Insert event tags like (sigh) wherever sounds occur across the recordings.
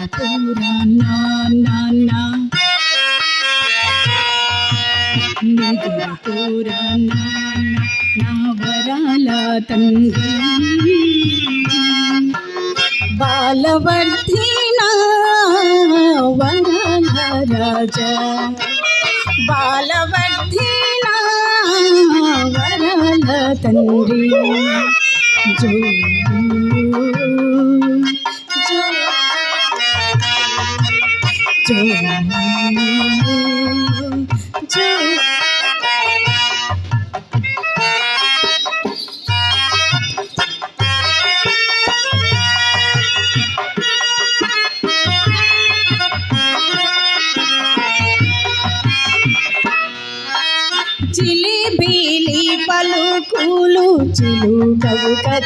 నిదురపోరా నాన్న నిదురపోరా నాన్న నా వరాల తండ్రి. బాలవర్ధినా వరాల రాజా బాలవర్ధినా వరాల తండ్రి. జో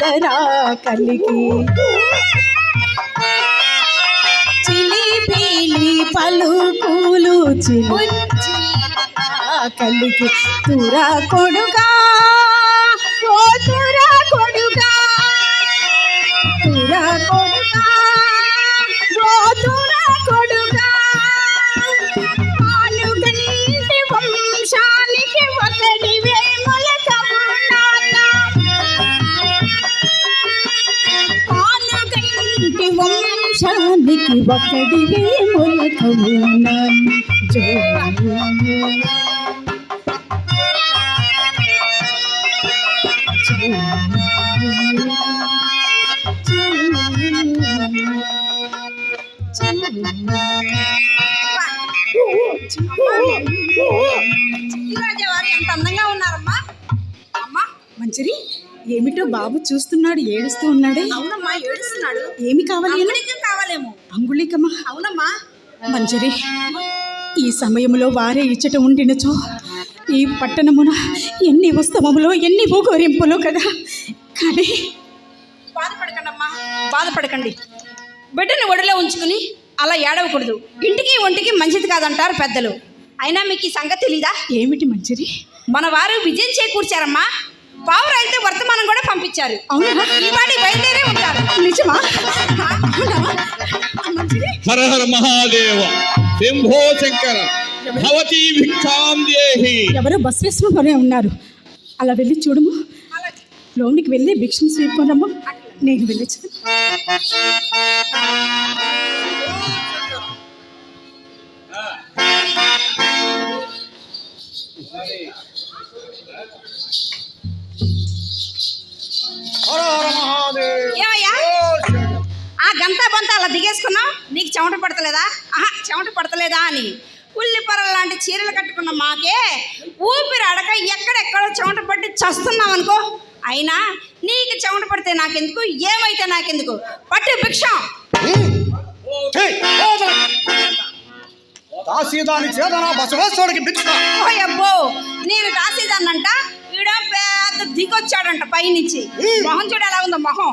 చిలుకవు కదరా కలిగి చిలిబిలి పలుకులు చిలుచి కలిగి తురా కొడుగా ఓ తురా కొడుగా తురా కొడుగా మొలకవు నాన్న. జో రాజావారు ఎంత అందంగా ఉన్నారమ్మా. అమ్మా మంచిరి ఏమిటో బాబు చూస్తున్నాడు ఏడుస్తూ ఉన్నాడే. అవునమ్మా ఏడుస్తున్నాడు. ఏమి కావాలి కావాలేమో. అంగుళికమా? అవునమ్మా. మంజరి ఈ సమయంలో వారే ఇచ్చట ఉండినచో ఈ పట్టణమున ఎన్ని ఉత్సవములో ఎన్ని ఊగోరింపులో కదా. కానీ బాధపడకండి అమ్మా బాధపడకండి. బిడ్డని ఒడిలో ఉంచుకుని అలా ఏడవకూడదు. ఇంటికి ఒంటికి మంచిది కాదంటారు పెద్దలు. అయినా మీకు ఈ సంగతి తెలీదా? ఏమిటి మంజరి? మన వారు విజయం చేకూర్చారమ్మా. పావురైతే వర్తమానం కూడా పంపించారు. అవునా? ఈ వాడి బయలుదేరే ఉంటారు. నిజమా? హర హర మహాదేవ శంభో శంకర భవతి భిక్షాం దేహి ఎవరో బస్వేశ్వరంలోనే ఉన్నారు? అలా వెళ్ళి చూడము. లోనికి వెళ్ళి భిక్షం స్వీకరమ్మా నేను వెళ్ళచ్చు హర హర మహాదేవ్. ఏమయ్యా? ఆ గంట బంత అలా దిగేసుకున్నావు? నీకు చెమట పడతలేదా? ఆహా చెమట పడతలేదా అని. ఉల్లి పొరల లాంటి చీరలు కట్టుకున్న మాకే ఊపిరి అడక ఎక్కడెక్కడో చెమట పట్టి చస్తున్నాం అనుకో. అయినా నీకు చెమట పడితే నాకెందుకు? ఏమైతే నాకెందుకు? పట్టు భిక్షం. దాసీదాని బసవేశ్వరుడికి భిక్ష? ఓ అబ్బో నేను రాసేదాన్నంట పెద్ద దిగొచ్చాడంట పైనుంచి. మొహం చూడు ఎలా ఉందో మొహం.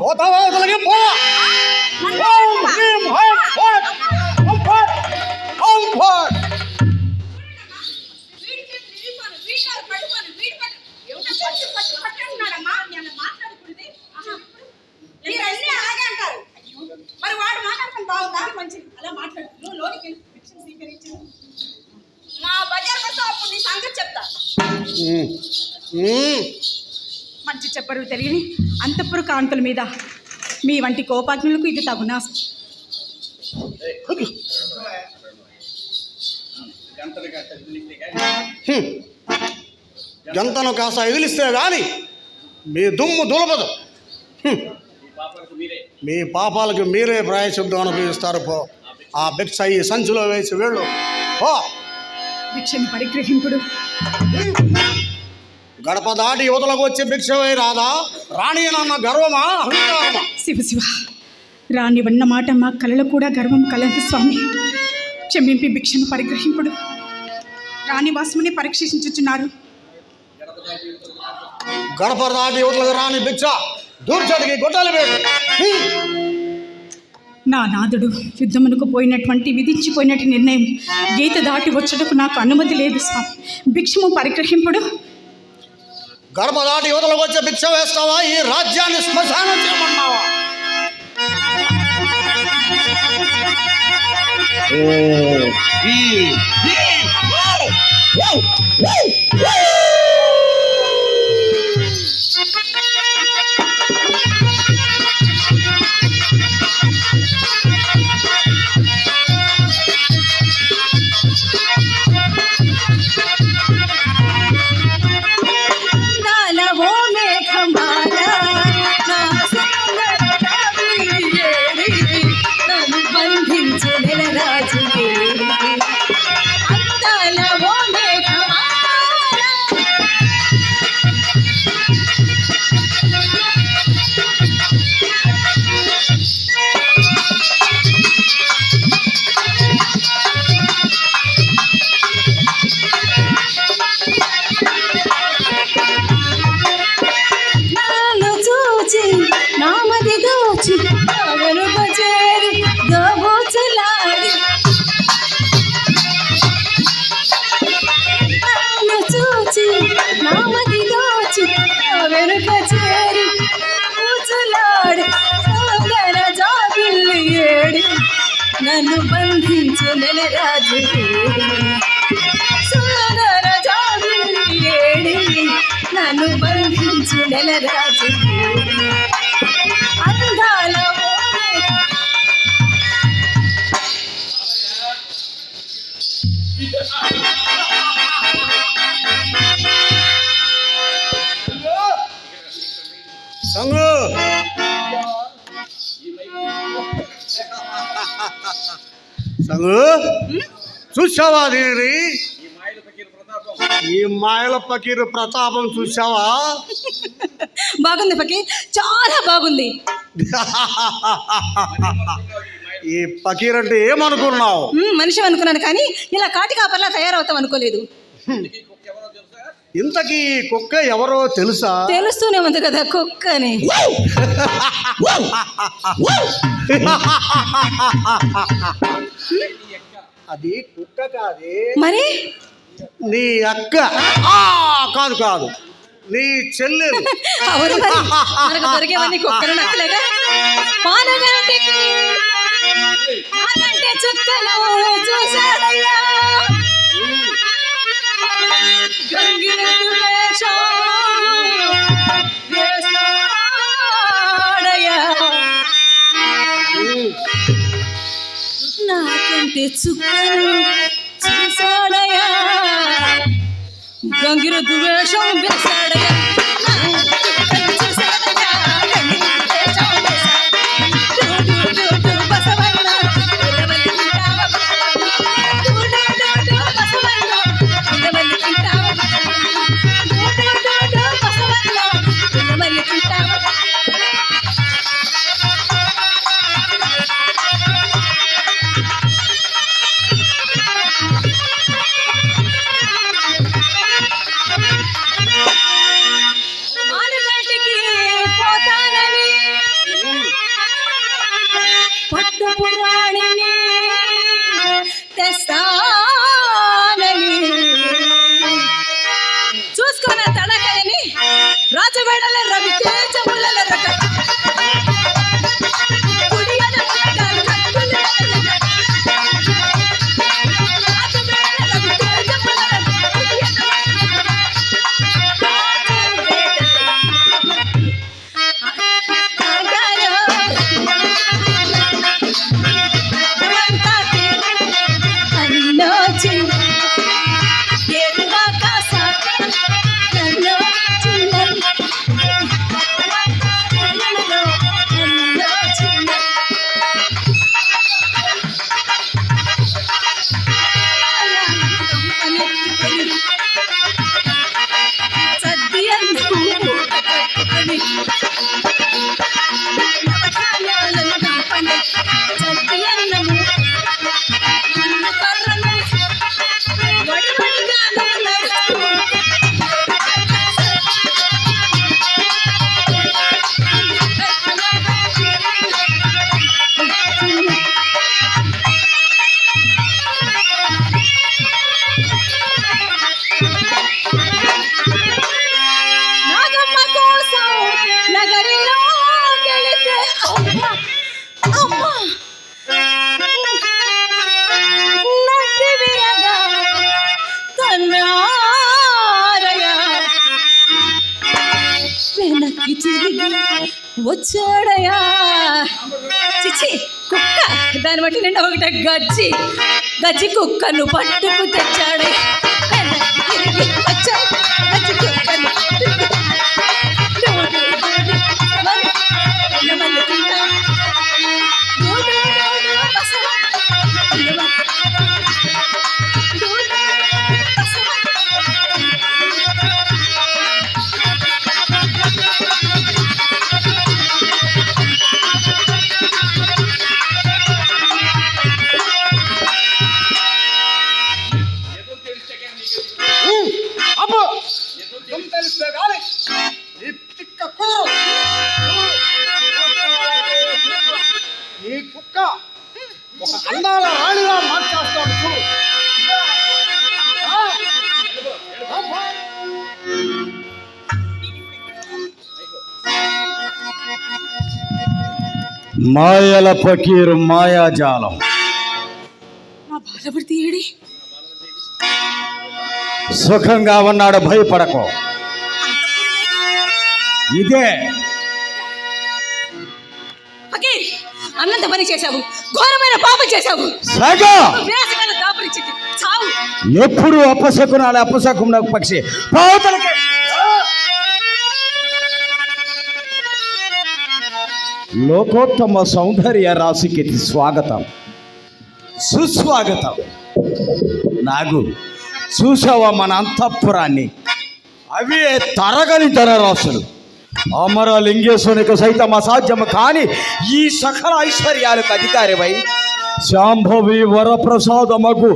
మీరు వాడు మాట్లాడటం బాగుందా మంచిది అలా మాట్లాడు నువ్వు లోనికి వెళ్ళి భిక్షం స్వీకరించు. మా బజార్ వస్తే అప్పుడు నీ సంగతి చెప్తా. మంచి చెప్పరు తెలియని అంతఃపుర కాంతుల మీద మీ వంటి కోపాగ్నులకు ఇది తగునా. గంతను కాస్త ఎదిలిస్తే గాని మీ దుమ్ము దులపదు. మీ పాపాలకు మీరే ప్రాయశుద్ధం అనుభవిస్తారు పో. ఆ భిక్ష ఈ సంచిలో వేసి వెళ్ళు పో. భిక్షని పరిగ్రహింపుడు. గడప దాటి యువతలకు వచ్చి భిక్ష వేయి రాదా రాణి అన్న గర్వమా? అహంకారమా? శివ శివ. రాని వన్న మాట మా కళలో కూడా గర్వం కలదు స్వామి. క్షమింపి భిక్షను పరిగ్రహింపుడు. రాణి వాసముని పరీక్షించుచున్నారు. గడప దాటి యువతలకు రాని భిక్ష. దూర్చడికి హ్మ్. నా నాదుడు యుద్ధమునకు పోయినటువంటి విధించిపోయినట్టు నిర్ణయం. గీత దాటి వచ్చుటకు నాకు అనుమతి లేదు స్వామి. భిక్షము పరిగ్రహింపుడు. గడప దాటి యువతలకు వచ్చి భిక్ష వేస్తావా? ఈ రాజ్యాన్ని శ్మశానం చేయమన్నావా? ఓ. ఈ నన్ను బంధించు నెలరాజు ఏడి సుందర జాబిల్లి ఏడి నన్ను బంధించు నెలరాజు ఏడి అందాల ఓడే సంగు సంగు చూసావా దీని ఈ మాయల పకీరు ప్రతాపం చూసావా బాగుంది పకి చాలా బాగుంది. ఈ పకీర్ అంటే ఏమనుకున్నావు? మనిషి అనుకున్నాను కానీ ఇలా కాటి కాపర్లా తయారవుతాం అనుకోలేదు. ఇంతకీ కుక్క ఎవరో తెలుసా? తెలుస్తూనే ఉంది కదా కుక్క అని అది కుక్క కాదే. మరి? నీ అక్క. ఆ, కాదు కాదు. నీ చెల్లెలు. అవును మరి. మనకు దొరికేవన్నీ కుక్కలు నక్కలేగా? పానగంటికి పానంటే చుక్కలు. తెచ్చుకోను చుక్కలు గంగిర ద్వేషం వేశాడయా పట్టు చూడయా? చిచి కుక్క. దాన్ని బట్టి నేను ఒకట గజ్జి. గజ్జి కుక్కను పట్టుకు తెచ్చాడు. వచ్చాడు. గజ్జి మాయల ఫకీరు మాయాజాలం. సుఖంగా ఉన్నాడు భయపడకు. ఇదే. అన్నంత పని చేశావు ఘోరమైన పాపం చేశావు. ఎప్పుడు అపశకునాలు అపశకున పక్షి. పావుతలకి లోకోత్తమ సౌందర్య రాశికి స్వాగతం. సుస్వాగతం. నాగు చూసావా మన అంతఃపురాన్ని? అవే తరగని ధనరాశులు. అమర లింగేశ్వరునికి సైతం అసాధ్యము కానీ ఈ సకల ఐశ్వర్యాలకు అధికారివై శాంభవి వరప్రసాదమకు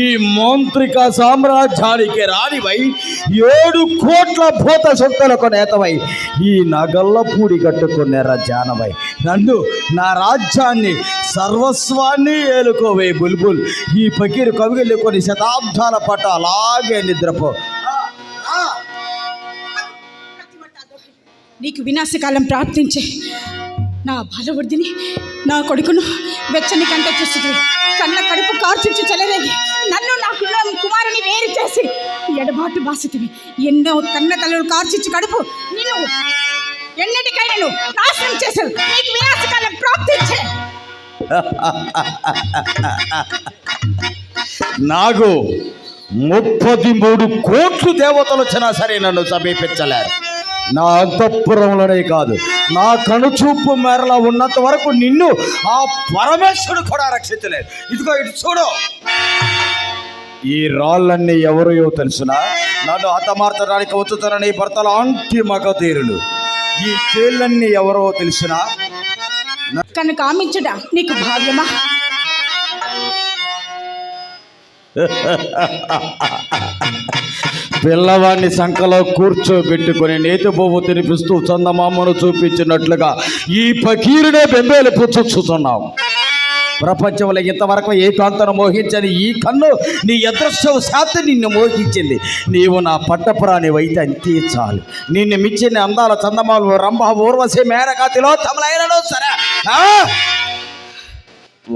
ఈ మాంత్రిక సామ్రాజ్యానికి రానివై ఏడు కోట్ల భూత శక్తులకు నేతవై ఈ నగల్లపూడి కట్టుకునేర జానవై. నన్ను నా రాజ్యాన్ని సర్వస్వాన్ని ఏలుకోవే బుల్బుల్. ఈ పకీరు కవిగలు కొన్ని శతాబ్దాల పట అలాగే నిద్రపో. నీకు వినాశకాలం ప్రార్థించే నా బాలవర్ధిని నా కొడుకును వెచ్చని కంట చూస్తుంది కన్న కడుపు కార్చుచ్చు చెలరేగి నన్ను నా కుమారుని వేరు చేసి ఎడబాటు బాసితివి. ఎన్నో కన్న తల్లులు కార్చిచ్చు కడుపు నిన్ను ఎన్నటికైనా నాశనం చేశారు నీకు వినాశకాలం ప్రాప్తించే నాగు ముప్పది మూడు కోట్లు దేవతలు వచ్చినా సరే నన్ను సమీపించలేరు. నా అంతఃపురంలోనే కాదు నా కనుచూపు మేరలో ఉన్నంత వరకు నిన్ను ఆ పరమేశ్వరుడు కూడా రక్షించలేదు. ఇదిగో ఇటు చూడు. ఈ రాళ్ళన్నీ ఎవరో తెలుసునా? నన్ను హతమార్చడానికి వచ్చుతారని భర్తల అంటి మగధీరులు. ఈ తేళ్ళన్నీ ఎవరో తెలుసునా? కనుక ఆమించుట నీకు భావ్యమా? (laughs) పిల్లవాడిని సంఖలో కూర్చోబెట్టుకుని నేతి బొవ్వు తినిపిస్తూ చందమామను చూపించినట్లుగా ఈ పకీరునే బెంబేలు పుచ్చుచుతున్నాం ప్రపంచంలో ఇంతవరకు ఏ కాంతను మోహించని ఈ కన్ను నీ అదృష్టం శాతం నిన్ను మోహించింది. నీవు నా పట్టపురాణి అయితే అంతే చాలు. నిన్ను మించిన అందాల చందమాలు రంభ ఊర్వశి మేనకాతిలో తమలైనను సరే.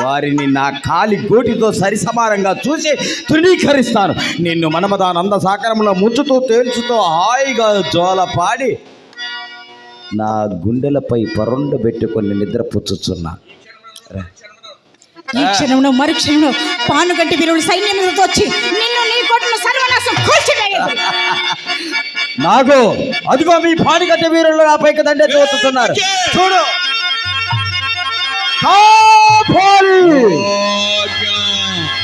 వారిని నా కాలి గోటితో సరిసమానంగా చూసి తృణీకరిస్తాను. నిన్ను మనమదానంద సాకరంలో ముంచుతూ తేల్చుతూ హాయిగా జోల పాడి నా గుండెలపై పరుండ పెట్టుకొని నిద్రపుచ్చుచున్నా. ఈ క్షణంలో మరు క్షణంలో పానుగంటి వీరుడు సైన్యంతో వచ్చి నిన్ను నీ కొట్టును సర్వనాశం కూల్చివేయదు నాగు అదిగో మీ పాడిగట్ట వీరులు నా పైకి దండే చూస్తున్నారు చూడు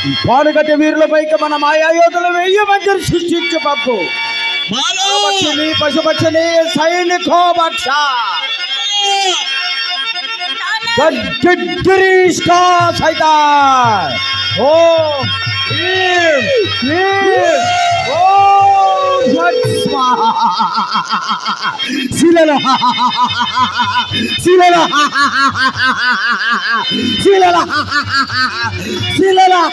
ఈ పాడుగట్ట వీరుల పైకి మన మాయాయోధులు వెయ్యి మందిని సృష్టించు పప్పు పక్షిని పశుపక్షిని సైనికో భక్ష గిరీష్ కా సైతాన్. ఓ ఓం. శిలలో. శిలలో. శిలలో. శిలల.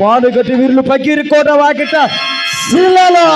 పాడుగట్టి వీరులు పకీరి కోట వాకిట. శిలలో.